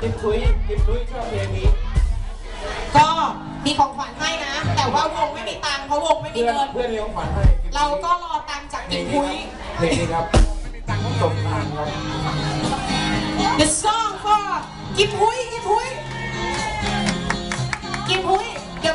กิมคุยกิมคุยชอบเพลงนี้ก็มีของขวัญให้นะ แต่ว่าวงไม่มีตังค์เพราะวงไม่มีเพื่อนเงิน เพื่อนมีของขวัญให้เราก็รอตังค์จากเพลกิงมนี้คุยครับเพลงนี้ครับไม่มีตังค์ต้องส่งทางครับ The song for กิมพุยกิมพุยกิมพุยเดี๋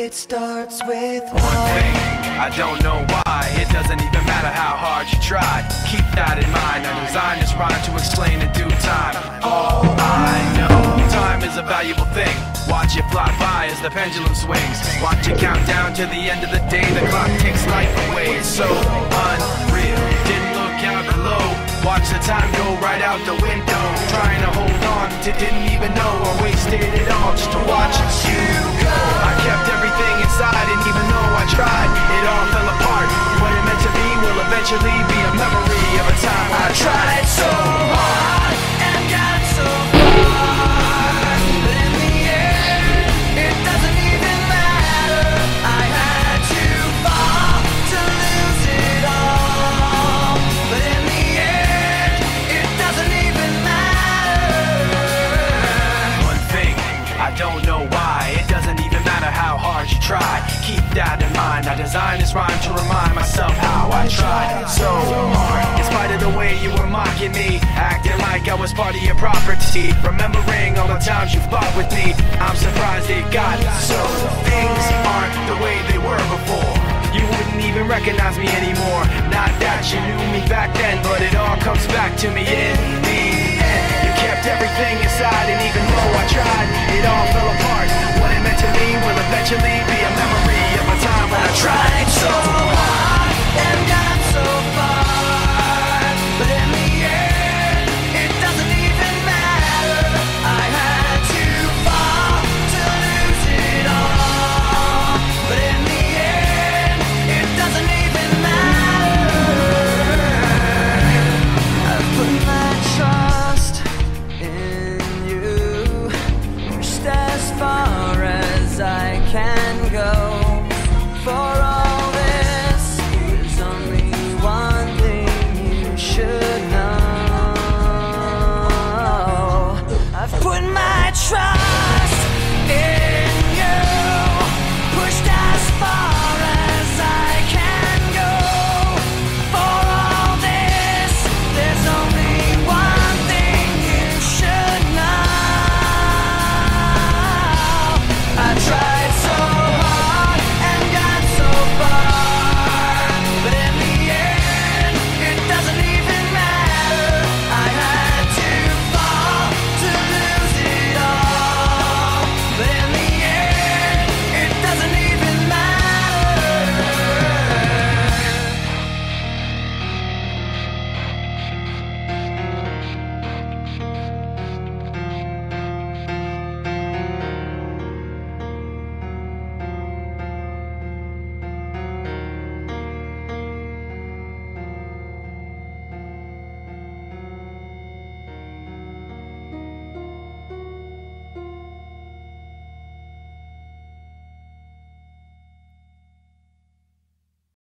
It starts with One thing, I don't know why. It doesn't even matter how hard you try. Keep that in mind. I designed this rhyme to explain in due time. All I know, time is a valuable thing. Watch it fly by as the pendulum swings. Watch it count down to the end of the day. The clock takes life away. It's so unreal. Didn't look out below. Watch the time go right out the window. Trying to hold on to didn't even know I wasted it all just to watch you eventually be a memory of a time I tried so hard and got so far. But in the end, it doesn't even matter. I had to fall to lose it all. But in the end, it doesn't even matter. One thing, I don't know why. It doesn't even matter how hard you try. Keep that in mind. I designed this rhyme to remind myself I tried so hard. In spite of the way you were mocking me, acting like I was part of your property. Remembering all the times you fought with me, I'm surprised it got so. Things aren't the way they were before. You wouldn't even recognize me anymore. Not that you knew me back then, but it all comes back to me in the end. You kept everything inside, and even though I tried, it all fell apart. What it meant to me will eventually be.